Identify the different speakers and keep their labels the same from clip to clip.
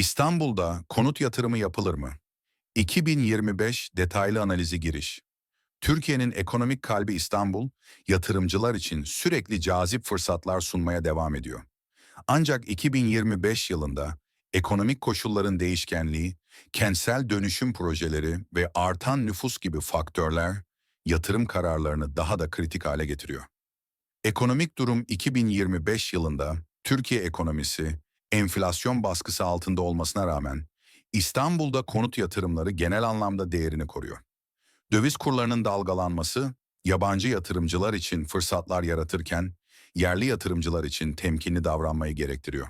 Speaker 1: İstanbul'da konut yatırımı yapılır mı? 2025 detaylı analizi giriş. Türkiye'nin ekonomik kalbi İstanbul, yatırımcılar için sürekli cazip fırsatlar sunmaya devam ediyor. Ancak 2025 yılında ekonomik koşulların değişkenliği, kentsel dönüşüm projeleri ve artan nüfus gibi faktörler yatırım kararlarını daha da kritik hale getiriyor. Ekonomik durum 2025 yılında Türkiye ekonomisi enflasyon baskısı altında olmasına rağmen İstanbul'da konut yatırımları genel anlamda değerini koruyor. Döviz kurlarının dalgalanması yabancı yatırımcılar için fırsatlar yaratırken yerli yatırımcılar için temkinli davranmayı gerektiriyor.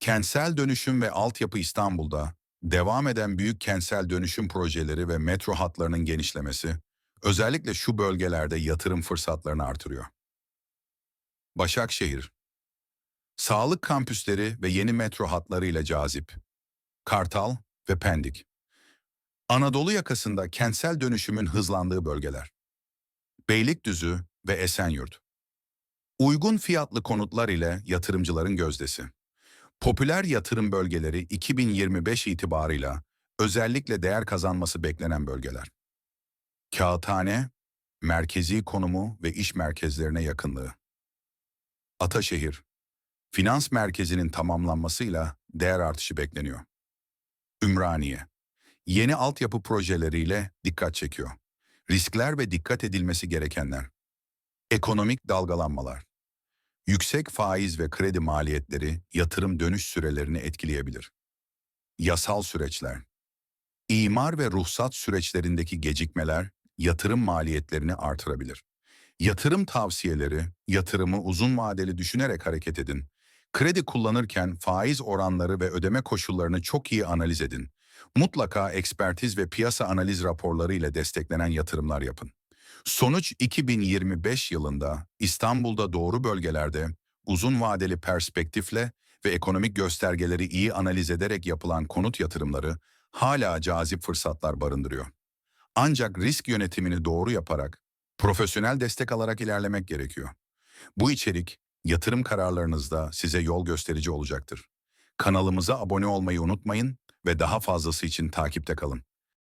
Speaker 1: Kentsel dönüşüm ve altyapı İstanbul'da devam eden büyük kentsel dönüşüm projeleri ve metro hatlarının genişlemesi özellikle şu bölgelerde yatırım fırsatlarını artırıyor. Başakşehir Sağlık kampüsleri ve yeni metro hatlarıyla cazip. Kartal ve Pendik. Anadolu yakasında kentsel dönüşümün hızlandığı bölgeler. Beylikdüzü ve Esenyurt. Uygun fiyatlı konutlar ile yatırımcıların gözdesi. Popüler yatırım bölgeleri 2025 itibarıyla özellikle değer kazanması beklenen bölgeler. Kağıthane, merkezi konumu ve iş merkezlerine yakınlığı. Ataşehir, finans merkezinin tamamlanmasıyla değer artışı bekleniyor. Ümraniye, yeni altyapı projeleriyle dikkat çekiyor. Riskler ve dikkat edilmesi gerekenler. Ekonomik dalgalanmalar. Yüksek faiz ve kredi maliyetleri yatırım dönüş sürelerini etkileyebilir. Yasal süreçler. İmar ve ruhsat süreçlerindeki gecikmeler yatırım maliyetlerini artırabilir. Yatırım tavsiyeleri, yatırımı uzun vadeli düşünerek hareket edin. Kredi kullanırken faiz oranları ve ödeme koşullarını çok iyi analiz edin. Mutlaka ekspertiz ve piyasa analiz raporları ile desteklenen yatırımlar yapın. Sonuç 2025 yılında İstanbul'da doğru bölgelerde uzun vadeli perspektifle ve ekonomik göstergeleri iyi analiz ederek yapılan konut yatırımları hala cazip fırsatlar barındırıyor. Ancak risk yönetimini doğru yaparak, profesyonel destek alarak ilerlemek gerekiyor. Bu içerik yatırım kararlarınızda size yol gösterici olacaktır. Kanalımıza abone olmayı unutmayın ve daha fazlası için takipte kalın.